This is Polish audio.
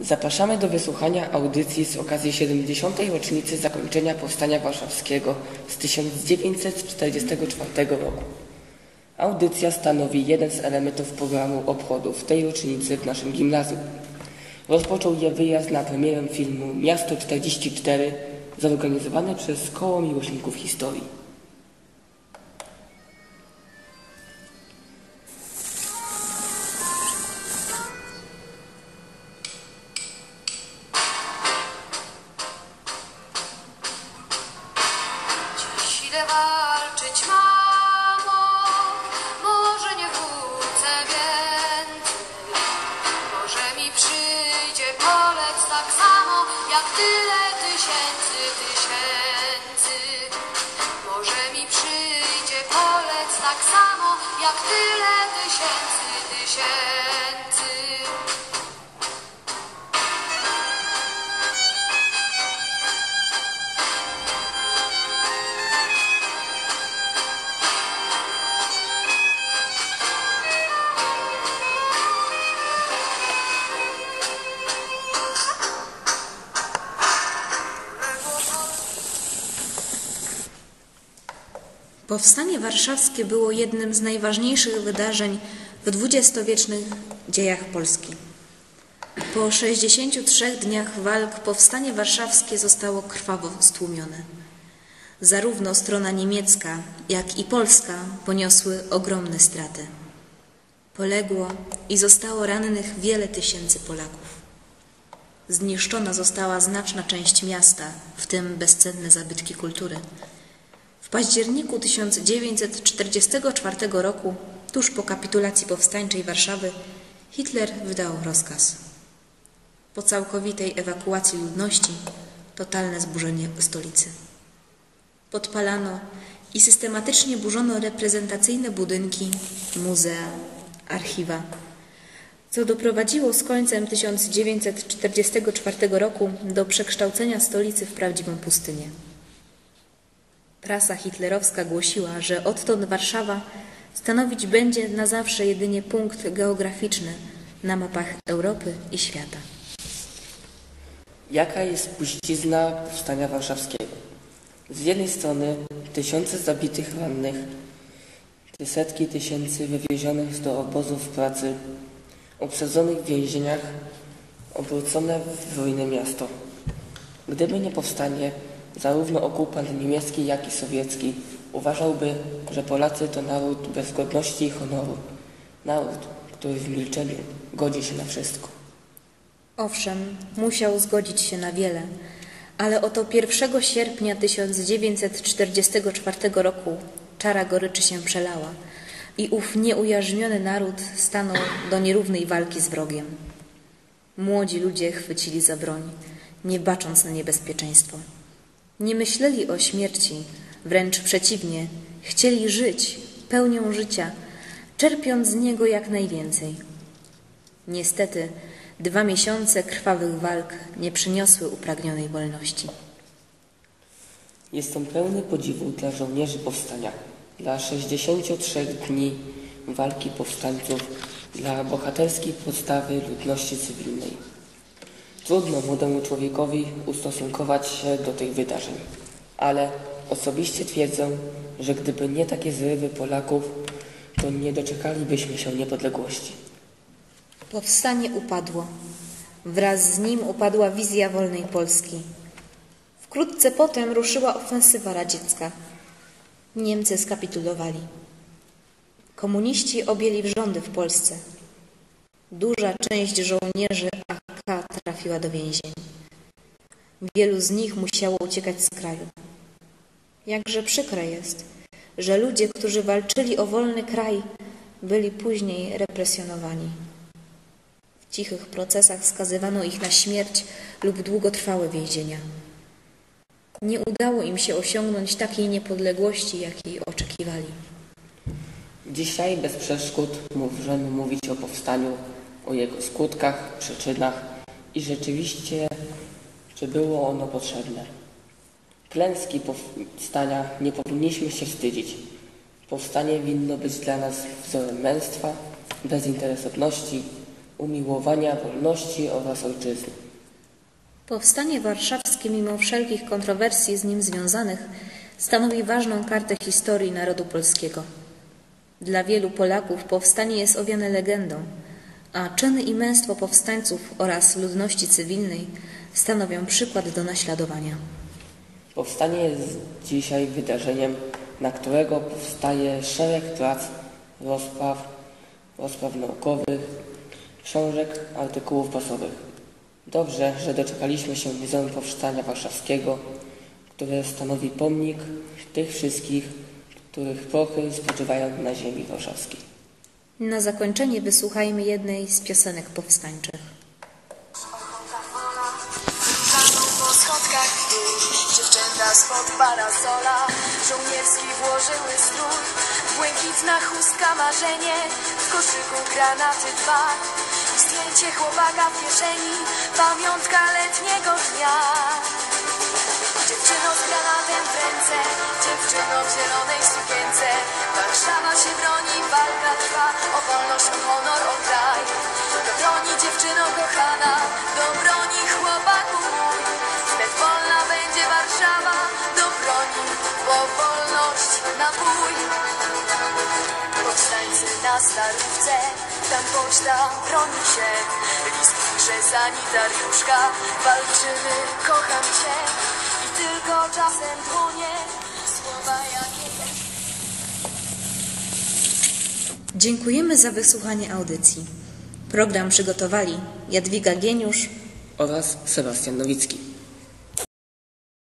Zapraszamy do wysłuchania audycji z okazji 70. rocznicy zakończenia Powstania Warszawskiego z 1944 roku. Audycja stanowi jeden z elementów programu obchodów tej rocznicy w naszym gimnazjum. Rozpoczął je wyjazd na premierę filmu Miasto 44 zorganizowany przez Koło Miłośników Historii. Tak samo, jak tyle tysięcy, tysięcy. Powstanie warszawskie było jednym z najważniejszych wydarzeń w dwudziestowiecznych dziejach Polski. Po 63 dniach walk powstanie warszawskie zostało krwawo stłumione. Zarówno strona niemiecka, jak i polska poniosły ogromne straty. Poległo i zostało rannych wiele tysięcy Polaków. Zniszczona została znaczna część miasta, w tym bezcenne zabytki kultury. W październiku 1944 roku, tuż po kapitulacji powstańczej Warszawy, Hitler wydał rozkaz. Po całkowitej ewakuacji ludności, totalne zburzenie stolicy. Podpalano i systematycznie burzono reprezentacyjne budynki, muzea, archiwa, co doprowadziło z końcem 1944 roku do przekształcenia stolicy w prawdziwą pustynię. Prasa hitlerowska głosiła, że odtąd Warszawa stanowić będzie na zawsze jedynie punkt geograficzny na mapach Europy i świata. Jaka jest spuścizna Powstania Warszawskiego? Z jednej strony tysiące zabitych rannych, setki tysięcy wywiezionych do obozów pracy, obsadzonych w więzieniach, obrócone w wojnę miasto. Gdyby nie powstanie, zarówno okupant niemiecki, jak i sowiecki uważałby, że Polacy to naród bez godności i honoru. Naród, który w milczeniu godzi się na wszystko. Owszem, musiał zgodzić się na wiele, ale oto 1 sierpnia 1944 roku czara goryczy się przelała i ów nieujarzmiony naród stanął do nierównej walki z wrogiem. Młodzi ludzie chwycili za broń, nie bacząc na niebezpieczeństwo. Nie myśleli o śmierci, wręcz przeciwnie, chcieli żyć pełnią życia, czerpiąc z niego jak najwięcej. Niestety, dwa miesiące krwawych walk nie przyniosły upragnionej wolności. Jestem pełny podziwu dla żołnierzy powstania, dla 63 dni walki powstańców, dla bohaterskiej podstawy ludności cywilnej. Trudno młodemu człowiekowi ustosunkować się do tych wydarzeń, ale osobiście twierdzę, że gdyby nie takie zrywy Polaków, to nie doczekalibyśmy się niepodległości. Powstanie upadło. Wraz z nim upadła wizja wolnej Polski. Wkrótce potem ruszyła ofensywa radziecka. Niemcy skapitulowali. Komuniści objęli rządy w Polsce. Duża część żołnierzy AK trafiła do więzień. Wielu z nich musiało uciekać z kraju. Jakże przykre jest, że ludzie, którzy walczyli o wolny kraj, byli później represjonowani. W cichych procesach skazywano ich na śmierć lub długotrwałe więzienia. Nie udało im się osiągnąć takiej niepodległości, jakiej oczekiwali. Dzisiaj bez przeszkód możemy mówić o powstaniu, o jego skutkach, przyczynach i rzeczywiście, czy było ono potrzebne. Klęski powstania nie powinniśmy się wstydzić. Powstanie winno być dla nas wzorem męstwa, bezinteresowności, umiłowania wolności oraz ojczyzny. Powstanie warszawskie, mimo wszelkich kontrowersji z nim związanych, stanowi ważną kartę historii narodu polskiego. Dla wielu Polaków powstanie jest owiane legendą, a czyny i męstwo powstańców oraz ludności cywilnej stanowią przykład do naśladowania. Powstanie jest dzisiaj wydarzeniem, na którego powstaje szereg prac, rozpraw, rozpraw naukowych, książek, artykułów prasowych. Dobrze, że doczekaliśmy się Muzeum Powstania Warszawskiego, które stanowi pomnik tych wszystkich, których prochy spoczywają na ziemi warszawskiej. Na zakończenie wysłuchajmy jednej z piosenek powstańczych. Po schodkach w Dziewczęta spod parasola Żołnierski włożyły strój. Błękitna chustka marzenie W koszyku granaty dwa. Zdjęcie chłopaka w kieszeni Pamiątka letniego dnia Dziewczyno z granatem w ręce Dziewczyno w zielonej sukience. Warszawa się broni, walka trwa O wolność, o honor, o kraj. Do broni dziewczyno kochana Do broni chłopaku mój. Wnet wolna będzie Warszawa Do broni, bo wolność na bój. Powstańcy na starówce Tam poczta broni się. List pisze sanitariuszka Walczymy, kocham cię tylko czasem dłonie Słowa jakie Dziękujemy za wysłuchanie audycji. Program przygotowali Jadwiga Gieniusz Oraz Sebastian Nowicki.